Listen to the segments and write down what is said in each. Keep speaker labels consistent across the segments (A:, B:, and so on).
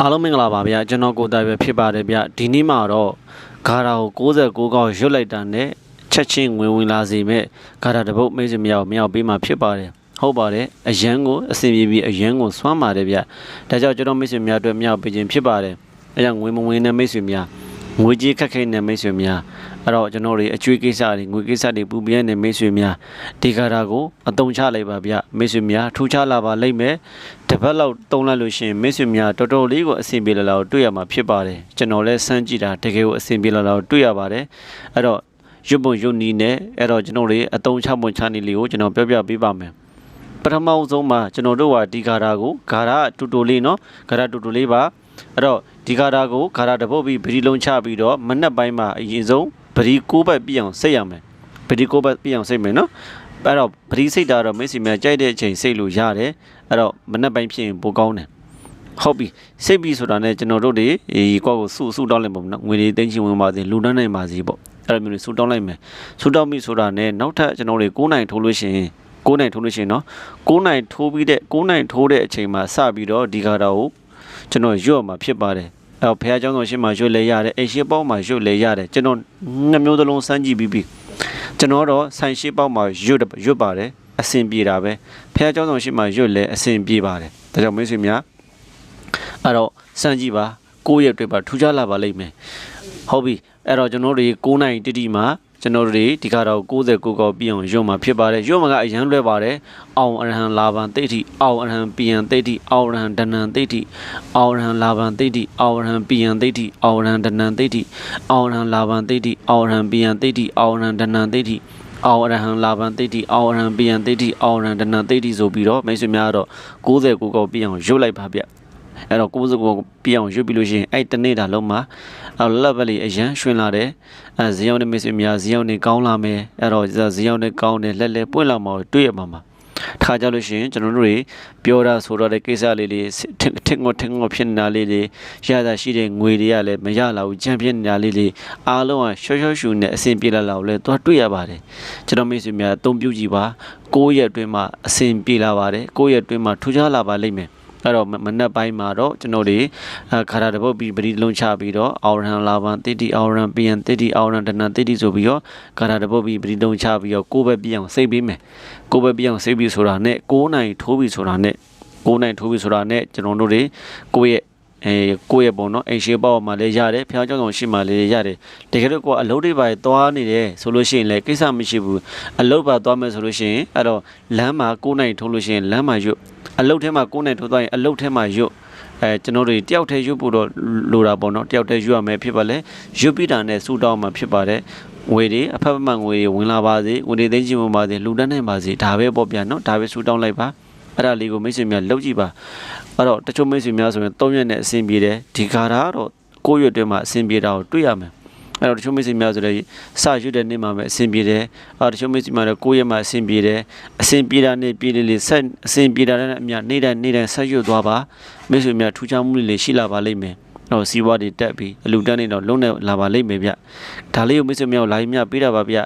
A: အားလုံးမင်္ဂလာပါဗျာကျွန်တော်ကိုယ်တိုင်ပဲဖြစ်ပါတယ်ဗျဒီနေ့မှာတော့ဂါရာကို69កောက်ရွတ်လိုက်တာနဲ့ချက်ချင်းဝင်ဝင်လာစီမဲ့ဂါရာတစ်ပုတ်မိတ်ဆွေမြောက်မြောက်ပေးမှာဖြစ်ပါတယ်ဟုတ်ပါတယ်အရန်ကိုအစင်ပြေပြီးအရန်ကိုစွမ်းပါတယ်ဗျဒါကြောင့်ကျွန်တော်မိတ်ဆွေများအတွက်မြောက်ပေးခြင်းဖြစ်ပါတယ်အဲကြောင့်ငွေမဝင်တဲ့မိတ်ဆွေများ ငွေကြေးခက်ခဲတဲ့မိတ်ဆွေများအဲ့တော့ကျွန်တော်တွေအကျွေးကိစ္စတွေငွေကိစ္စတွေပူပြင်းတဲ့မိတ်ဆွေများဒီဂါရာကိုအတုံချလိုက်ပါဗျမိတ်ဆွေများထူးခြားလာပါလိမ့်မယ်တစ်ပတ်လောက်တုံးလိုက်လို့ရှိရင်မိတ်ဆွေများတော်တော်လေးကိုအဆင်ပြေလာလာကိုတွေ့ရမှာဖြစ်ပါတယ်ကျွန်တော်လည်းစမ်းကြည့်တာတကယ်ကိုအဆင်ပြေလာလာကိုတွေ့ရပါတယ်အဲ့တော့ရွတ်ပုံရွတ်နီးနဲ့အဲ့တော့ကျွန်တော်လေးအတုံးချပုံချနီလေးကိုကျွန်တော်ပြောပြပေးပါမယ်ပထမဆုံးမှာကျွန်တော်တို့ကဒီဂါရာကိုဂါရာတူတူလေးနော်ဂါရာတူတူလေးပါအဲ့တော့ ဒီဂါရာကိုဂါရာတပုတ်ပြီးဗရီလုံးချပြီးတော့မနက်ပိုင်းမှာအရင်ဆုံးဗရီကိုးဘက်ပြည့်အောင်စိတ်ရမယ်ဗရီကိုးဘက်ပြည့်အောင်စိတ်မယ်နော်အဲ့တော့ပရိစိတ်တာတော့မိတ်ဆွေများကြိုက်တဲ့အချိန်စိတ်လို့ရတယ်အဲ့တော့မနေ့ပိုင်းဖြစ်ရင်ပိုကောင်းတယ်ဟုတ်ပြီစိတ်ပြီဆိုတာနဲ့ကျွန်တော်တို့တွေအေးကောက်ကိုစုစုတောင်းလိုက်ပါမနော်ငွေတွေတင်းချင်ဝင်ပါစေလူတန်းနိုင်ပါစေပေါ့အဲ့လိုမျိုးတွေစုတောင်းလိုက်မယ်စုတောင်းပြီဆိုတာနဲ့နောက်ထပ်ကျွန်တော်တွေ9နိုင်ထိုးလို့ရှိရင်9နိုင်ထိုးလို့ရှိရင်နော်9နိုင်ထိုးပြီးတဲ့9နိုင်ထိုးတဲ့အချိန်မှာစပြီးတော့ဒီကာတာကိုကျွန်တော်ရွတ်မှာဖြစ်ပါတယ် အဲဘုရားကျောင်းတော်ရှိမှရွတ်လဲရတယ်အိမ်ရှိပေါက်မှာရွတ်လဲရတယ်ကျွန်တော်နှမျိုးသလုံးစမ်းကြည့်ပြီးပြီကျွန်တော်တော့ဆန်ရှိပေါက်မှာရွတ်ရွတ်ပါတယ်အဆင်ပြေတာပဲဘုရားကျောင်းဆောင်ရှိမှရွတ်လဲအဆင်ပြေပါတယ်ဒါကြောင့်မင်းဆွေများအဲ့တော့စမ်းကြည့်ပါကိုယ့်ရဲ့တွေ့ပါထူးခြားလာပါလိမ့်မယ်ဟုတ်ပြီအဲ့တော့ကျွန်တော်တို့ဒီ9နိုင်တတိမှာ ကျွန်တော်တို့ဒီကတော့69ကောက်ပြည့်အောင်ရွတ်မှာဖြစ်ပါတယ်ရွတ်မှာကအရန်လွဲပါတယ်အောင်အရဟံလာဘံတိဋ္ဌိအောင်အရဟံပိယံတိဋ္ဌိအောင်အရဟံဒဏံတိဋ္ဌိအောင်အရဟံလာဘံတိဋ္ဌိအောင်အရဟံပိယံတိဋ္ဌိအောင်အရဟံဒဏံတိဋ္ဌိအောင်အရဟံလာဘံတိဋ္ဌိအောင်အရဟံပိယံတိဋ္ဌိအောင်အရဟံဒဏံတိဋ္ဌိအောရဟံလာဘံတိတိအောရဟံပိယံတိတိအောရဟံဒနံတိတိဆိုပြီးတော့မိတ်ဆွေများတော့69ကောပြည့်အောင်ရွတ်လိုက်ပါဗျ အဲ့တော့69ကောပြည့်အောင်ရွတ်ပြီးလို့ရှိရင်အဲ့တနေ့တာလုံးမှာအဲ့လက်ပလေးအရန်ရွှင်လာတယ်အဲဇီယောနဲ့မိတ်ဆွေများဇီယောနဲ့ကောင်းလာမယ်အဲ့တော့ဇီယောနဲ့ကောင်းတယ်လက်လက်ပွင့်လာမှာတွေ့ရမှာမှာထားကြလို့ရှိရင်ကျွန်တော်တို့တွေပြောတာဆိုတော့တဲ့ကိစ္စလေးတွေထင်ငေါထင်ငေါဖြစ်နေတာလေးတွေရတာရှိတဲ့ငွေတွေကလည်းမရလာဘူးချမ်းဖြစ်နေတာလေးတွေအားလုံးကရှော့ရှော့ရှူနဲ့အဆင်ပြေလာလာကိုလည်းသွားတွေ့ရပါတယ်ကျွန်တော်မိတ်ဆွေများအသုံးပြုကြည့်ပါကိုယ့်ရဲ့အတွင်းမှာအဆင်ပြေလာပါတယ်ကိုယ့်ရဲ့အတွင်းမှာထူးခြားလာပါလိမ့်မယ် အဲ့တော့မနက်ပိုင်းမှာတော့ကျွန်တော်တွေခါရာတပုတ်ပြီးပရိလုံးချပြီးတော့အော်ရန်လာဘန်တိတိအော်ရန်ပီယန်တိတိအော်ရန်ဒနန်တိတိဆိုပြီးတော့ခါရာတပုတ်ပြီးပရိလုံးချပြီးတော့ကိုယ်ပဲပြအောင်စိတ်ပြီးမယ်ကိုယ်ပဲပြအောင်စိတ်ပြီးဆိုတာနဲ့9နိုင်ထိုးပြီးဆိုတာနဲ့9နိုင်ထိုးပြီးဆိုတာနဲ့ကျွန်တော်တို့တွေကိုယ့်ရဲ့အဲကိုယ့်ရဲ့ပုံနော်အိမ်ရှိပေါ့မှာလည်းရတယ်ဖျောင်းကြောင်ဆောင်ရှိမှလည်းရတယ်တကယ်လို့ကိုကအလုပ်တွေပါသွားနေတယ်ဆိုလို့ရှိရင်လည်းကိစ္စမရှိဘူးအလုပ်ပါသွားမယ်ဆိုလို့ရှိရင်အဲ့တော့လမ်းမှာကိုနိုင်ထိုးလို့ရှိရင်လမ်းမှာရွတ် အလုပ်ထဲမှာ9နိုင်ထိုးသွားရင်အလုပ်ထဲမှာရွတ်အဲကျွန်တော်တို့တယောက်တည်းရွတ်ဖို့တော့လိုတာပေါ့နော်တယောက်တည်းရွတ်ရမယ်ဖြစ်ပါလေရွတ်ပြီးတာနဲ့စူတောင်းမှာဖြစ်ပါတယ်ငွေတွေအဖက်ဖက်မှန်ငွေတွေဝင်လာပါစေငွေတွေသိချင်းဝင်ပါစေလူတန်းနိုင်ပါစေဒါပဲပေါ့ဗျာနော်ဒါပဲစူတောင်းလိုက်ပါအဲ့ဒါလေးကိုမိတ်ဆွေများလုပ်ကြည့်ပါအဲ့တော့တချို့မိတ်ဆွေများဆိုရင်၃ရက်နဲ့အဆင်ပြေတယ်ဒီကားတာတော့၉ရက်တွင်းမှာအဆင်ပြေတာကိုတွေ့ရမယ် အဲ့တော့တချို့မိတ်ဆွေများဆိုလည်းစရွတ်တဲ့နေ့မှာပဲအဆင်ပြေတယ်အဲ့တချို့မိတ်ဆွေများလည်း၉ရက်မှာအဆင်ပြေတယ်အဆင်ပြေတာနဲ့ပြေလေးလေးဆက်အဆင်ပြေတာနဲ့အမြနေ့တိုင်းနေ့တိုင်းဆက်ရွတ်သွားပါမိတ်ဆွေများထူးခြားမှုလေးရှိလာပါလိမ့်မယ်တော့စီးပွားတွေတက်ပြီးအလူတက်နေတော့လုံးနေလာပါလိမ့်မယ်ဗျဒါလေးကိုမိတ်ဆွေများကိုလာပြီးမြပေးတာပါဗျ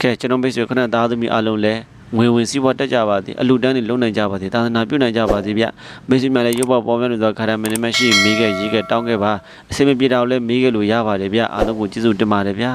A: ကဲကျွန်တော်မိတ်ဆွေခဏသားသမီးအားလုံးလည်း ငွေဝင်စည်းဝါးတက်ကြပါသည်အလူတန်းတွေလုံနိုင်ကြပါသည်သာသနာပြုနိုင်ကြပါသည်ဗျမေစီမြလည်းရုပ်ပေါ်ပေါ်ပြနေသောခါရမင်းမရှိမိခဲ့ရေးခဲ့တောင်းခဲ့ပါအစင်မပြေတာကိုလည်းမေးခဲ့လို့ရပါတယ်ဗျအားလုံးကိုကျေးဇူးတင်ပါတယ်ဗျ